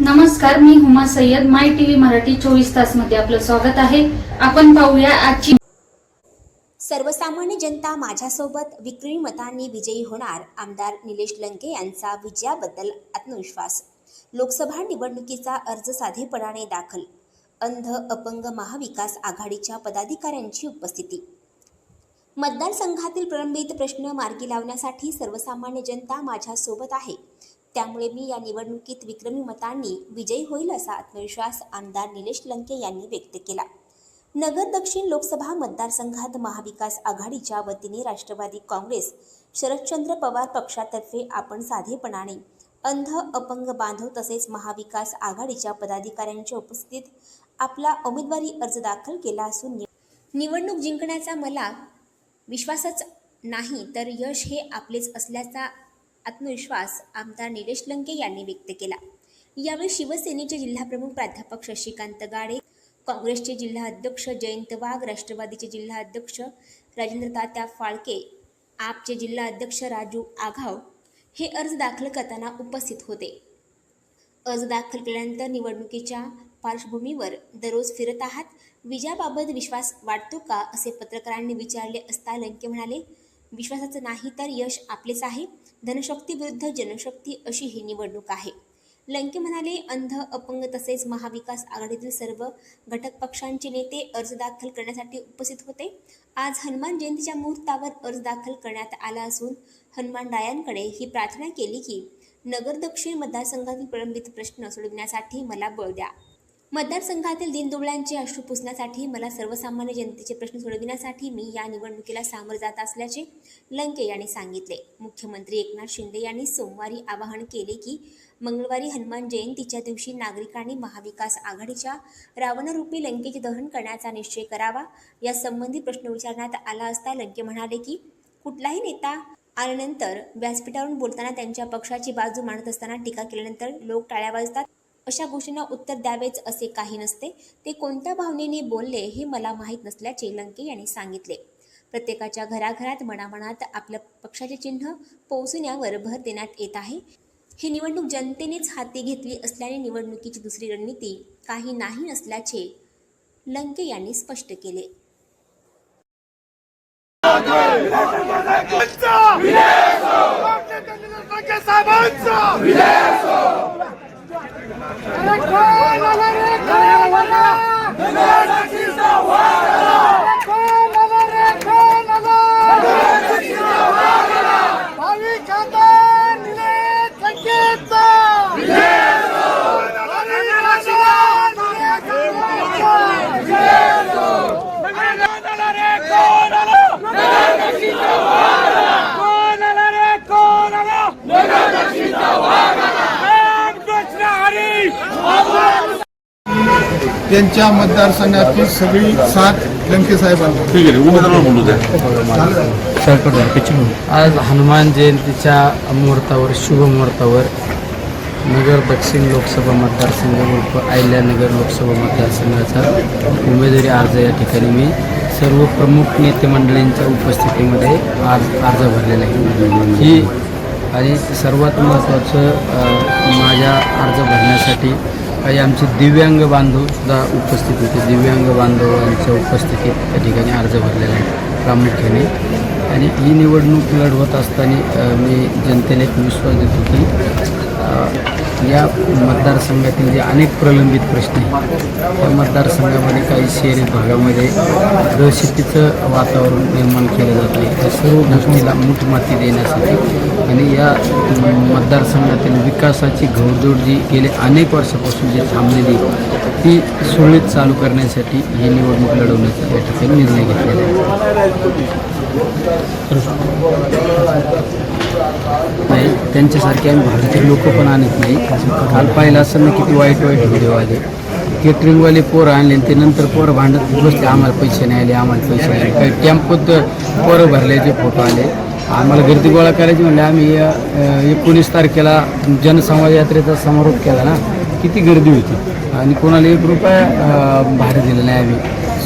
नमस्कार मी Huma Syed. My TV Marathi चोवीस तासमध्ये आपलं स्वागत आहे. आपण पाहूया आजची सर्वसामान्य जनता माझ्यासोबत विक्री मतांनी विजयी होणार आमदार निलेश लंके यांचा विजयाबद्दल आत्मविश्वास. लोकसभा निवडणुकीचा अर्ज साधेपणाने दाखल अंध अपंग महाविकास आघाडीच्या पदाधिकाऱ्यांची उपस्थिती. मतदारसंघातील प्रलंबित प्रश्न मार्गी लावण्यासाठी सर्वसामान्य जनता माझ्यासोबत आहे. त्यामुळे मी या निवडणुकीत विक्रमी मतांनी विजयी होईल असा आत्मविश्वास आमदार निलेश लंके यांनी व्यक्त केला. नगर दक्षिण लोकसभा मतदारसंघात महाविकास आघाडीच्या वतीने राष्ट्रवादी काँग्रेस शरदचंद्र पवार पक्षातर्फे आपण साधेपणाने अंध अपंग बांधव तसेच महाविकास आघाडीच्या पदाधिकाऱ्यांच्या उपस्थितीत आपला उमेदवारी अर्ज दाखल केला असून निवडणूक जिंकण्याचा मला विश्वासच नाही तर यश हे आपलेच असल्याचा आत्मविश्वास आमदार निलेश लंके यांनी व्यक्त केला. यावेळी शिवसेनेचे जिल्हाप्रमुख प्राध्यापक शशिकांत गाडे काँग्रेसचे जिल्हा अध्यक्ष जयंत वाघ राष्ट्रवादीचे जिल्हा अध्यक्ष राजेंद्र तात्या फाळके आपचे जिल्हा अध्यक्ष राजू आघाव हे अर्ज दाखल करताना उपस्थित होते. अर्ज दाखल केल्यानंतर निवडणुकीच्या पार्श्वभूमीवर दररोज फिरत आहात विजयाबाबत विश्वास वाटतो का असे पत्रकारांनी विचारले असता लंके म्हणाले विश्वासाचं नाही तर यश आपलेच आहे. धनशक्ती विरुद्ध जनशक्ती अशी ही निवडणूक आहे. लंके म्हणाले अंध अपंग तसेच महाविकास आघाडीतील सर्व घटक पक्षांचे नेते अर्ज दाखल करण्यासाठी उपस्थित होते. आज हनुमान जयंतीच्या मुहूर्तावर अर्ज दाखल करण्यात आला असून हनुमान रायांकडे ही प्रार्थना केली की नगर दक्षिण मतदारसंघातील प्रलंबित प्रश्न सोडविण्यासाठी मला बळ द्या. मतदारसंघातील दिनदुबळ्यांचे अश्रू पुसण्यासाठी मला सर्वसामान्य जनतेचे प्रश्न सोडविण्यासाठी मी या निवडणुकीला सामोरे जात असल्याचे लंके यांनी सांगितले. मुख्यमंत्री एकनाथ शिंदे यांनी सोमवारी आवाहन केले की मंगळवारी हनुमान जयंतीच्या दिवशी नागरिकांनी महाविकास आघाडीच्या रावणरूपी लंकेचे दहन करण्याचा निश्चय करावा यासंबंधी प्रश्न विचारण्यात आला असता लंके म्हणाले की कुठलाही नेता आल्यानंतर व्यासपीठावरून बोलताना त्यांच्या पक्षाची बाजू मांडत असताना टीका केल्यानंतर लोक टाळ्या वाजतात. अशा गोष्टींना उत्तर द्यावेच असे काही नसते. ते कोणत्या भावनेने बोलले हे मला माहीत नसल्याचे लंके यांनी सांगितले. प्रत्येकाच्या घराघरात मनामनात आपल्या पक्षाचे चिन्ह पोहोचण्यावर भर देण्यात येत आहे. ही निवडणूक जनतेनेच हाती घेतली असल्याने निवडणुकीची दुसरी रणनीती काही नाही नसल्याचे लंके यांनी स्पष्ट केले. Nagagawa na! Nagagawa na! Nagagawa na! त्यांच्या मतदारसंघातील सगळी साथ लंके साहेबांना ठीक आहे उमेदवार बोलू द्या. आज हनुमान जयंतीच्या मुहूर्तावर शुभ मुहूर्तावर नगर दक्षिण लोकसभा मतदारसंघ उर्फ अहिल्यानगर लोकसभा मतदारसंघाचा उमेदवारी अर्ज या ठिकाणी मी सर्व प्रमुख नेते मंडळींच्या उपस्थितीमध्ये आज अर्ज भरलेला आहे. ही आणि सर्वात महत्त्वाचं माझ्या अर्ज भरण्यासाठी काही आमचे दिव्यांग बांधवसुद्धा उपस्थित होते. दिव्यांग बांधवांच्या उपस्थितीत त्या ठिकाणी अर्ज भरलेला आहे. प्रामुख्याने. आणि ही निवडणूक लढवत असताना मी जनतेला एक विश्वास देतो की या मतदारसंघातील जे अनेक प्रलंबित प्रश्न आहेत त्या मतदारसंघामध्ये काही शहरी भागामध्ये दहशतीचं वातावरण निर्माण केलं जात आहे त्या सर्व गोष्टीला मूठमाती देण्यासाठी आणि या मतदारसंघातील विकासाची घोडदौड जी गेले अनेक वर्षापासून जी थांबलेली ती सुरळीत चालू करण्यासाठी ही निवडणूक लढवण्याचा या ठिकाणी निर्णय घेतलेला आहे. त्यांच्यासारखे आम्ही भारतीय लोक पण आणत नाही. काल पाहिलं असं ना किती वाईट वाईट व्हिडिओ आले. केटरिंगवाले पोरं आणले आणि ते नंतर पोरं भांडत बसले. आम्हाला पैसे नाही आले आम्हाला पैसे नाही आले. काही टेम्पोत पोरं भरल्याचे फोटो आले. आम्हाला गर्दी गोळा करायची म्हणले आम्ही एकोणीस तारखेला जनसंवाद यात्रेचा समारोप केला ना. किती गर्दी होती. आणि कोणाला एक रुपया भाडं दिलं नाही आम्ही.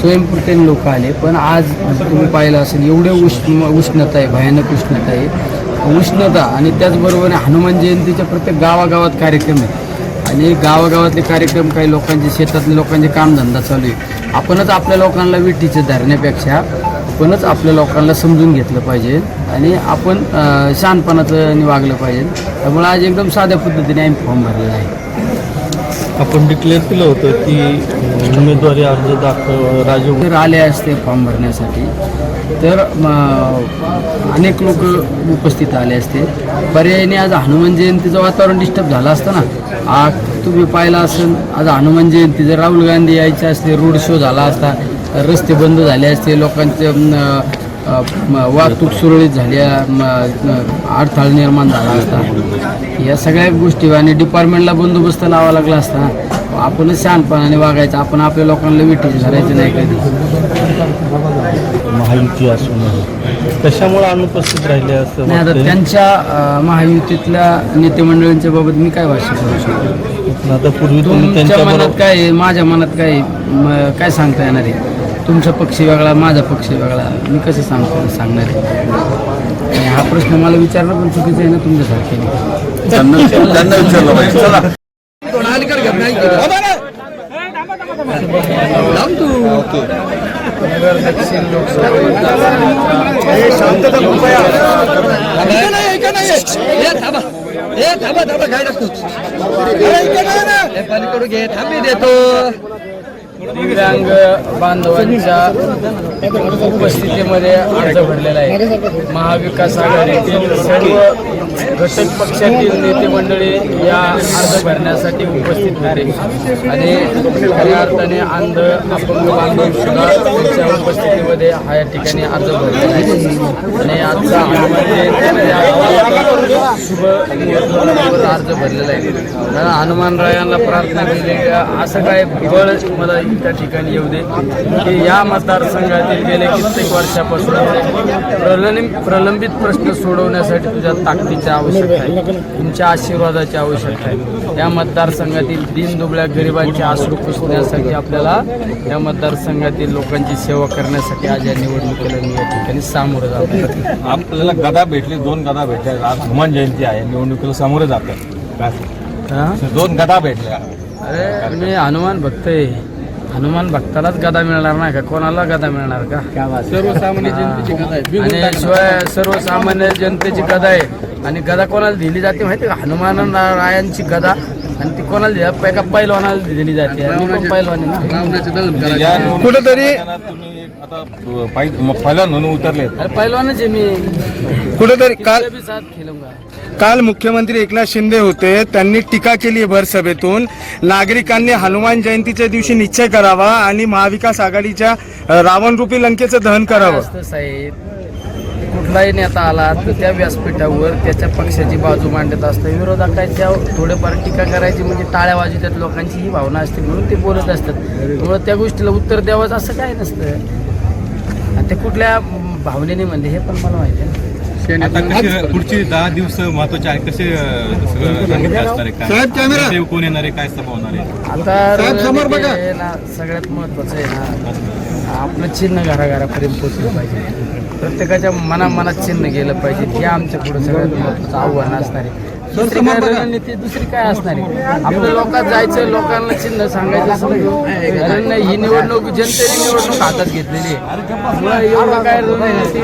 स्वयंपूर्तीने लोक आले. पण आज तुम्ही पाहिलं असेल एवढे उष्ण उष्णता आहे भयानक उष्णता आहे. उष्णता आणि त्याचबरोबर हनुमान जयंतीच्या प्रत्येक गावागावात कार्यक्रम आहे. आणि गावागावातले कार्यक्रम काही लोकांचे शेतातले लोकांचे कामधंदा चालू आहे. आपणच आपल्या लोकांना विठीचे धरण्यापेक्षा आपणच आपल्या लोकांना समजून घेतलं पाहिजे आणि आपण अं, शहाणपणाचं वागलं पाहिजे. त्यामुळे आज एकदम साध्या पद्धतीने आम्ही फॉर्म भरलेला आहे. आपण डिक्लेअर केलं होतं की उमेदवारी अर्ज दाखव राजीव जर आले असते फॉर्म भरण्यासाठी. तर अनेक लोक उपस्थित आले असते. पर्यायाने आज हनुमान जयंतीचं वातावरण डिस्टर्ब झालं असतं ना. आ तुम्ही पाहिलं असेल आज हनुमान जयंती जर राहुल गांधी यायचे असते रोड शो झाला असता रस्ते बंद झाले असते लोकांचे वाहतूक सुरळीत झाली म, न, अडथळा निर्माण झाला असता. या सगळ्या गोष्टी आणि डिपार्टमेंटला बंदोबस्त लावा लागला असता आपणच शहाणपणाने वागायचं आपण आपल्या लोकांना विठीचे धरायचं नाही कधी. महायुती असून कशामुळे अनुपस्थित राहिले असं नाही आता? त्यांच्या महायुतीतल्या नेतेमंडळींच्या बाबत मी काय भाष्य करू शकतो? आता पूर्वी तुम्ही तुमच्या त्यांच्या मनात काय आहे, माझ्या मनात काय काय सांगता येणार आहे? तुमचा पक्ष वेगळा माझा पक्ष वेगळा मी कसं सांगतो सांगणार आहे? आणि हा प्रश्न मला विचारणं पण चुकीचं आहे ना तुमच्यासारखे त्यांना विचारलं पाहिजे. चला. नगर दक्षिण दिव्यांग बांधवांच्या उपस्थितीमध्ये अर्ज भरलेला आहे. महाविकास आघाडीतील सर्व घटक पक्षातील नेते मंडळी या अर्ज भरण्यासाठी उपस्थित होते. आणि खऱ्या अर्थाने अंध अपंग बांधव सुद्धा त्यांच्या उपस्थितीमध्ये हा या ठिकाणी अर्ज भरलेला आहे. आणि आजचा हनुमान जयंतीमध्ये आज शुभ अर्ज भरलेला आहे. मला हनुमानरायांना प्रार्थना केली का? असं काय बळ मला त्या ठिकाणी येऊ दे. की या मतदारसंघातील गेले कित्येक वर्षापासून प्रलंबित प्रलंबित प्रश्न सोडवण्यासाठी तुझ्या ताकदीची आवश्यकता आहे. तुमच्या आशीर्वादाची आवश्यकता आहे. या मतदारसंघातील दिन दुबळ्या गरिबांचे आश्रू पुसण्यासाठी आपल्याला या मतदारसंघातील लोकांची सेवा करण्यासाठी आज या निवडणुकीला मी या ठिकाणी सामोरं जातो आपल्याला गदा भेटली दोन गदा भेटल्या. आज हनुमान जयंती आहे. निवडणुकीला समोर जात. हा? दोन गदा भेटल्या अरे मी हनुमान भक्त आहे हनुमान भक्तालाच गदा मिळणार नाही का? कोणाला गदा मिळणार का? सर्वसामान्य जनतेची गदा आहे. आणि शिवाय सर्वसामान्य जनतेची गदा आहे. आणि गदा कोणाला दिली जाते माहिती का? हनुमान रायांची गदा. आणि ती कोणाला दिली एका पैलवानाला दिली जाते. पैलवान कुठेतरी तुम्ही आता पाहि- पहिला म्हणून उतरले अरे पैलवानच आहे मी. कुठेतरी काल साथ काल मुख्यमंत्री एकनाथ शिंदे होते. त्यांनी टीका केली आहे भर सभेतून. नागरिकांनी हनुमान जयंतीच्या दिवशी निश्चय करावा आणि महाविकास आघाडीच्या रावणरूपी लंकेचं दहन करावं. साहेब? कुठलाही नेता आला तर त्या व्यासपीठावर त्याच्या पक्षाची बाजू मांडत असतं. विरोधकाच्या थोडेफार टीका करायची म्हणजे टाळ्या वाजवतात लोकांची ही भावना असते म्हणून ते बोलत असतात. त्यामुळे त्या गोष्टीला उत्तर द्यावंच असं काय नसतं. आणि ते कुठल्या भावनेने म्हणले हे पण मला माहिती आहे पुढची दहा दिवस महत्त्वाचे आहे कसे सगळं असणार आहे कोण येणार आहे काय सभा होणार आहे? आता. हे सगळ्यात महत्वाचं आहे ना आपलं चिन्ह घराघरापर्यंत पोचलं पाहिजे. प्रत्येकाच्या मनामनात चिन्ह गेलं पाहिजे हे आमच्या पुढे सगळ्यात महत्वाचं आव्हान असणार आहे. दुसरी काय रणनीती दुसरी काय असणार आहे? आपल्या लोकात जायचं लोकांना चिन्ह सांगायचं कारण ही निवडणूक जनतेने निवडणूक हातात घेतलेली आहे. एवढं काय रणनीती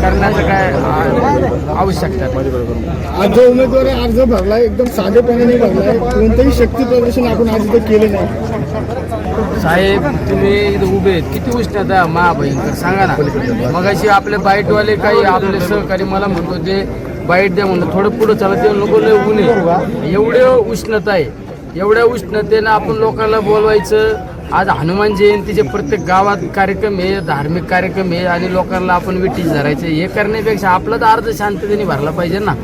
करण्याचं काय आवश्यकता नाही. आज जो उमेदवार अर्ज भरलाय एकदम साधेपणाने भरलाय कोणतंही शक्ती प्रदर्शन आपण आज इथे केलं नाही. साहेब तुम्ही इथं उभे आहेत. किती उष्णता आहे महाभयंकर सांगा ना. मगाशी आपले बाईटवाले काही आपले सहकारी मला म्हणत होते बाईट द्या म्हणलं थोडं पुढं चालत ते नको लय ऊन आहे एवढे उष्णता आहे. एवढ्या उष्णतेनं आपण लोकांना बोलवायचं. आज हनुमान जयंतीचे प्रत्येक गावात कार्यक्रम आहे धार्मिक कार्यक्रम आहे आणि लोकांना आपण विटीस धरायचे. हे करण्यापेक्षा आपला तर अर्ज शांततेने भरला पाहिजे ना.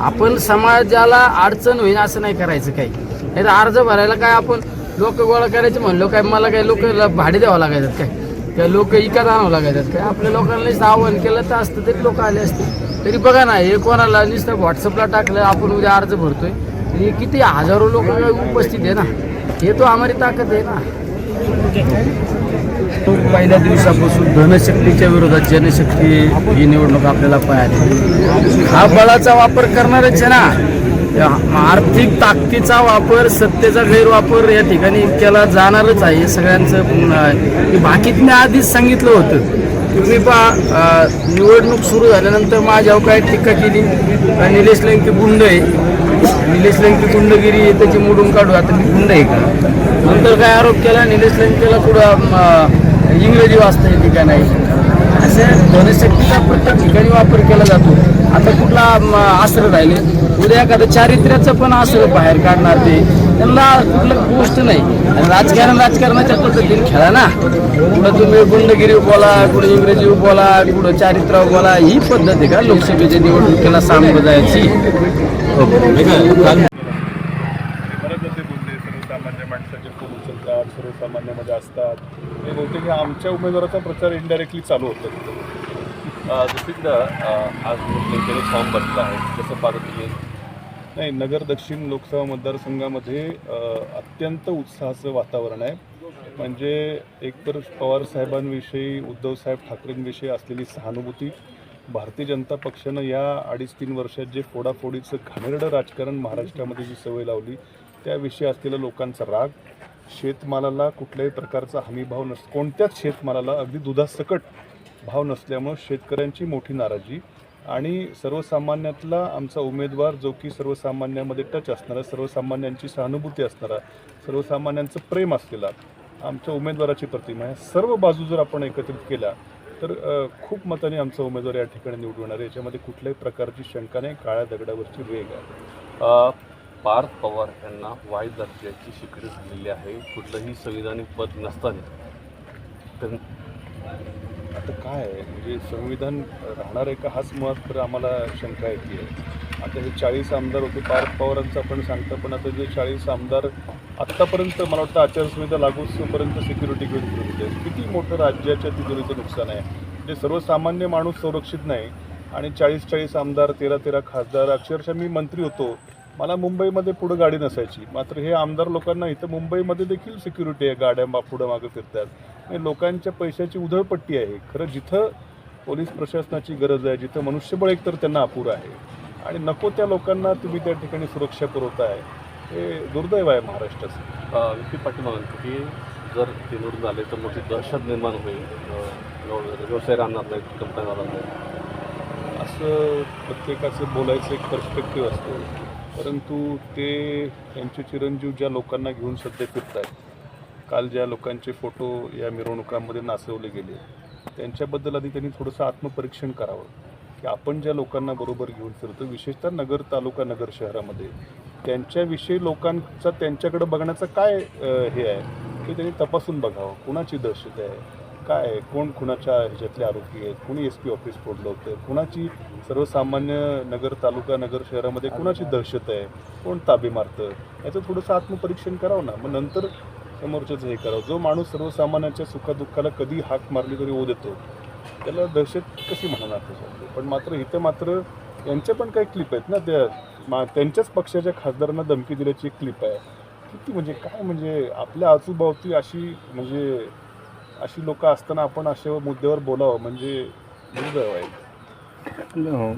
आपण समाजाला अडचण होईल असं नाही करायचं काही. नाही तर अर्ज भरायला काय आपण लोक गोळा करायचे म्हणलो काय? मला काय लोक भाडे द्यावं लागायचं काय? काय लोक इकत आणावं लागायचं. काय आपल्या लोकांना आवाहन आव्हान केलं तर असतं तरी लोक आले असते. तरी बघा ना हे कोणाला नुसतं व्हॉट्सअपला टाकलं आपण उद्या अर्ज भरतोय. हे किती हजारो लोक उपस्थित आहे ना? हे तो आम्हाला ताकद आहे ना. पहिल्या दिवसापासून धनशक्तीच्या विरोधात जनशक्ती ही निवडणूक आपल्याला पाहायला हा बळाचा वापर करणारच आहे ना. आर्थिक ताकदीचा वापर सत्तेचा गैरवापर या ठिकाणी केला जाणारच आहे. हे सगळ्यांचं म्हणणं बाकीत मी आधीच सांगितलं होतं. तुम्ही पहा निवडणूक सुरू झाल्यानंतर माझ्यावर काय टीका केली? निलेश लंकी गुंड आहे? निलेश लंकी गुंडगिरी आहे, त्याची मोडून काढू. आता मी गुंड आहे का? नंतर काय आरोप केला? निलेश लंकेला कुठं इंग्रजी वाचता येते का नाही? असे ध्वनिशक्तीचा प्रत्येक ठिकाणी वापर केला जातो. आता कुठला आश्रय राहिले? उद्या एखादं चारित्र्याचं पण असं बाहेर काढणार ते त्यांना कुठलं गोष्ट नाही. आणि राजकारण राजकारणाच्या पद्धतीने खेळा ना. कुठं तुम्ही गुंडगिरी बोला कुठं इंग्रजी बोला कुठं चारित्र्य बोला ही पद्धत आहे का लोकसभेच्या निवडणुकीला सामोरं जायची सर्वसामान्य माणसाचे फोन उचलतात सर्वसामान्यामध्ये असतात हे बहुतेक आमच्या उमेदवाराचा प्रचार इनडायरेक्टली चालू होतं जसं की आज फॉर्म भरला आहे जसं पाहता तुम्ही नाही नगर दक्षिण लोकसभा मतदारसंघामध्ये अत्यंत उत्साहाचं वातावरण आहे. म्हणजे एकतर पवार साहेबांविषयी उद्धवसाहेब ठाकरेंविषयी असलेली सहानुभूती भारतीय जनता पक्षानं या अडीच तीन वर्षात जे फोडाफोडीचं घाणेरडं राजकारण महाराष्ट्रामध्ये जी सवय लावली त्याविषयी असलेला लोकांचा राग शेतमालाला कुठल्याही प्रकारचा हमीभाव नस कोणत्याच शेतमालाला अगदी दुधासकट भाव नसल्यामुळं शेतकऱ्यांची मोठी नाराजी आणि सर्वसामान्यातला आमचा उमेदवार जो की सर्वसामान्यामध्ये टच असणारा सर्वसामान्यांची सहानुभूती असणारा सर्वसामान्यांचं प्रेम असलेला आमच्या उमेदवाराची प्रतिमा आहे. सर्व बाजू जर आपण एकत्रित केल्या तर खूप मताने आमचा उमेदवार या ठिकाणी निवडून येणार आहे. याच्यामध्ये कुठल्याही प्रकारची शंका नाही काळ्या दगडावरची वेग आहे. पार्थ पवार यांना वाईट दर्जाची शिकडी झालेली आहे. कुठलंही संविधानिक पद नसताना आता काय आहे? म्हणजे संविधान राहणार आहे का हाच मुळात तर आम्हाला शंका येते आता हे चाळीस आमदार होते पार्थ पवारांचं आपण सांगतो पण आता जे चाळीस आमदार आत्तापर्यंत मला वाटतं आचारसंहिता लागूपर्यंत सिक्युरिटी घेऊन फिरत होते किती मोठं राज्याच्या तिजोरीचं नुकसान आहे? म्हणजे सर्वसामान्य माणूस संरक्षित नाही आणि चाळीस चाळीस आमदार तेरा तेरा खासदार अक्षरशः मी मंत्री होतो. मला मुंबईमध्ये पुढं गाडी नसायची. मात्र हे आमदार लोकांना इथं मुंबईमध्ये देखील सिक्युरिटी आहे गाड्या पुढं मागं फिरतात. लोकांच्या पैशाची उधळपट्टी आहे. खरं जिथं पोलीस प्रशासनाची गरज आहे जिथं मनुष्यबळ एकतर त्यांना अपुरं आहे. आणि नको त्या लोकांना तुम्ही त्या ठिकाणी सुरक्षा पुरवताय. हे दुर्दैव आहे महाराष्ट्राचं. विखे पाटील म्हणतो की जर ते निवडून आले तर मोठी दहशत निर्माण होईल. व्यवसाय राहणार नाही कंपन्या राहणार नाही असं प्रत्येकाचं बोलायचं एक पर्स्पेक्टिव्ह असतो. परंतु ते त्यांचे चिरंजीव ज्या लोकांना घेऊन सध्या फिरतात काल ज्या लोकांचे फोटो या मिरवणुकांमध्ये नाचवले गेले त्यांच्याबद्दल आधी त्यांनी थोडंसं आत्मपरीक्षण करावं. की आपण ज्या लोकांना बरोबर घेऊन फिरतो विशेषतः नगर तालुका नगर शहरामध्ये त्यांच्याविषयी लोकांचा त्यांच्याकडे बघण्याचं काय हे आहे ते त्यांनी तपासून बघावं. कुणाची दहशत आहे? काय आहे? कोण कुणाच्या ह्याच्यातले आरोपी आहेत? कुणी एस पी ऑफिस फोडलं होतं? कुणाची सर्वसामान्य नगर तालुका नगर शहरामध्ये कुणाची दहशत आहे? कोण ताबे मारतं? याचं थोडंसं आत्मपरीक्षण करावं ना. मग नंतर समोरच्याचं हे करावं. जो माणूस सर्वसामान्यांच्या सुखादुःखाला कधी हाक मारली तरी ओ देतो त्याला दहशत कशी म्हणणार त्याच्यामध्ये? पण मात्र इथं मात्र यांच्या पण काही क्लिप आहेत ना. त्या मा त्यांच्याच पक्षाच्या खासदारांना धमकी दिल्याची एक क्लिप आहे. किती म्हणजे काय म्हणजे आपल्या आजूबावती अशी म्हणजे अशी लोक असताना आपण अशा मुद्द्यावर बोलावं. म्हणजे दुर्दैव आहे. हो.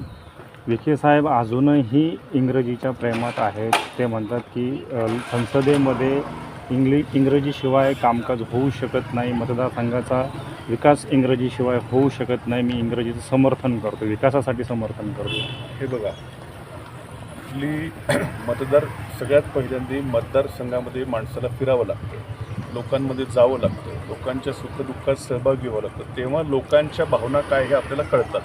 विखे साहेब अजूनही इंग्रजीच्या प्रेमात आहेत. ते म्हणतात की संसदेमध्ये इंग्लि इंग्रजीशिवाय कामकाज होऊ शकत नाही मतदारसंघाचा विकास इंग्रजीशिवाय होऊ शकत नाही मी इंग्रजीचं समर्थन करतो विकासासाठी समर्थन करतो हे बघा आपली मतदार सगळ्यात पहिल्यांदा मतदारसंघामध्ये माणसाला फिरावं लागतं. लोकांमध्ये जावं लागतं. लोकांच्या सुखदुःखात सहभागी व्हावं लागतं. तेव्हा लोकांच्या भावना काय हे आपल्याला कळतात.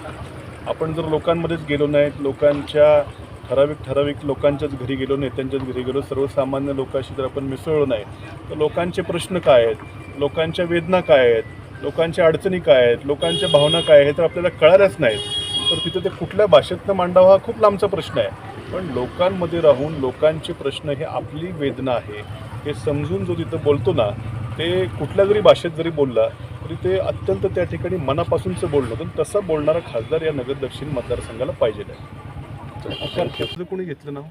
आपण जर लोकांमध्येच गेलो नाहीत लोकांच्या ठराविक ठराविक लोकांच्याच घरी गेलो नेत्यांच्याच घरी गेलो सर्वसामान्य लोकांशी जर आपण मिसळलो नाही तर लोकांचे प्रश्न काय आहेत? लोकांच्या वेदना काय आहेत? लोकांच्या अडचणी काय आहेत? लोकांच्या भावना काय आहेत? तर आपल्याला कळाल्याच नाहीत तर तिथं ते कुठल्या भाषेतनं मांडावा हा खूप लांबचा प्रश्न आहे. पण लोकांमध्ये राहून लोकांचे प्रश्न हे आपली वेदना आहे हे समजून जो तिथं बोलतो ना ते कुठल्या जरी भाषेत जरी बोलला तरी ते अत्यंत त्या ठिकाणी मनापासूनचं बोलणं तर तसं बोलणारा खासदार या नगर दक्षिण मतदारसंघाला पाहिजे आहे घेतलं कोणी? घेतलं ना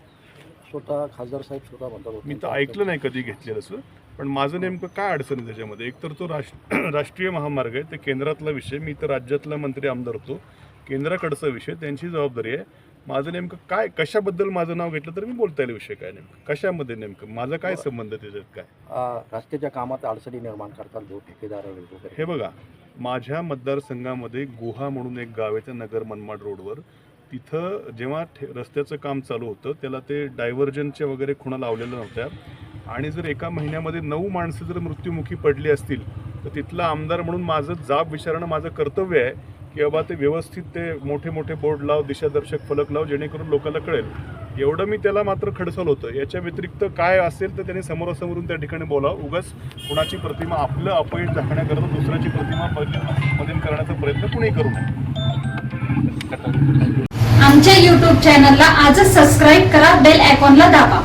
स्वतः खासदार साहेब स्वतः म्हणतात मी तर ऐकलं नाही कधी घेतलेलं असं पण माझं नेमकं काय अडचण आहे त्याच्यामध्ये? एकतर तो राष्ट्र राष्ट्रीय महामार्ग आहे ते केंद्रातला विषय मी तर राज्यातला मंत्री आमदार होतो. केंद्राकडचा विषय त्यांची जबाबदारी आहे. माझं नेमकं काय कशाबद्दल माझं नाव घेतलं तर मी बोलता येईल विषय काय नेमकं? कशामध्ये नेमकं? माझा काय संबंध त्याच्यात काय? रस्त्याच्या कामात अडचणी निर्माण करतात जो ठेकेदार हे बघा माझ्या मतदारसंघामध्ये गुहा म्हणून एक गाव आहे त्या नगर मनमाड रोडवर. तिथं जेव्हा ठे- रस्त्याचं काम चालू होतं त्याला ते डायव्हर्जनच्या वगैरे खुणा लावलेल्या नव्हत्या आणि जर एका महिन्यामध्ये नऊ माणसं जर मृत्युमुखी पडली असतील तर तिथला आमदार म्हणून माझं जाब विचारणं माझं कर्तव्य आहे की बाबा ते व्यवस्थित ते मोठे मोठे बोर्ड लाव दिशादर्शक फलक लाव जेणेकरून लोकांना कळेल. एवढं मी त्याला मात्र खडसल होतं. याच्या व्यतिरिक्त काय असेल तर त्याने समोरासमोरून त्या ठिकाणी बोला उगाच कुणाची प्रतिमा आपलं अपयश दाखवण्याकरता दुसऱ्याची प्रतिमा बदल- करण्याचा प्रयत्न कुणी करू नये. आमच्या युट्यूब चॅनलला आजच सबस्क्राईब करा बेल आयकॉनला दाबा.